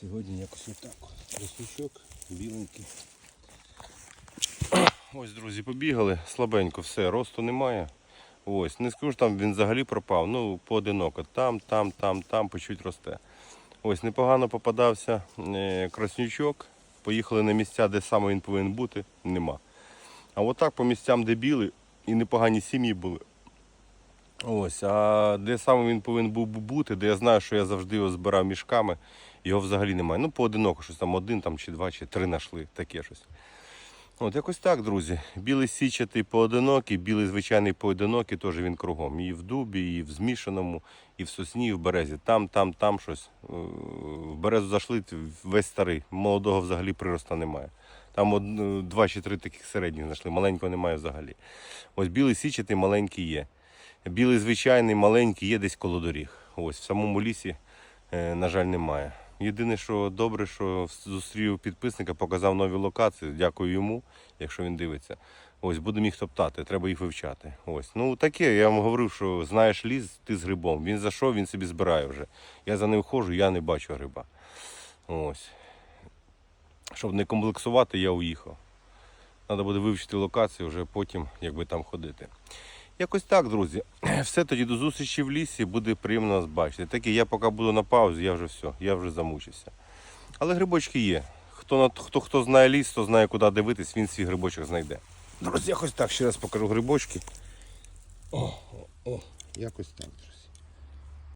Сьогодні якось отак. Росничок біленький. Ось, друзі, побігали, слабенько, все, росту немає. Ось, не скажу, що там він взагалі пропав. Ну, поодиноко. Там, там, там, там, по чуть росте. Ось, непогано попадався е, краснючок. Поїхали на місця, де саме він повинен бути, нема. А отак по місцям, де біли, і непогані сім'ї були. Ось, а де саме він повинен був бути, де я знаю, що я завжди його збирав мішками, його взагалі немає. Ну, поодиноко, щось там один там, чи два, чи три знайшли, таке щось. От якось так, друзі. Білий січатий поодинокий, білий звичайний поодинокий, теж він кругом. І в дубі, і в змішаному, і в сосні, і в березі. Там, там, там щось. Е, В березу зайшли весь старий, молодого взагалі прироста немає. Там е, два чи три таких середніх знайшли, маленького немає взагалі. Ось білий січатий маленький є. Білий звичайний маленький є десь коло доріг. Ось в самому лісі, е, на жаль, немає. Єдине, що добре, що зустрів підписника, показав нові локації. Дякую йому, якщо він дивиться. Ось будемо їх топтати, треба їх вивчати. Ось. Ну таке, я вам говорив, що знаєш ліс, ти з грибом. Він зайшов, він собі збирає вже. Я за ним ходжу, я не бачу гриба. Ось. Щоб не комплексувати, я уїхав. Треба буде вивчити локацію, вже потім якби там ходити. Якось так, друзі. Все тоді до зустрічі в лісі, буде приємно вас бачити. Так і я поки буду на паузі, я вже все, я вже замучився. Але грибочки є. Хто, хто, хто знає ліс, хто знає, куди дивитись, він свій грибочок знайде. Друзі, якось так ще раз покажу грибочки. О, о, о, якось так, друзі.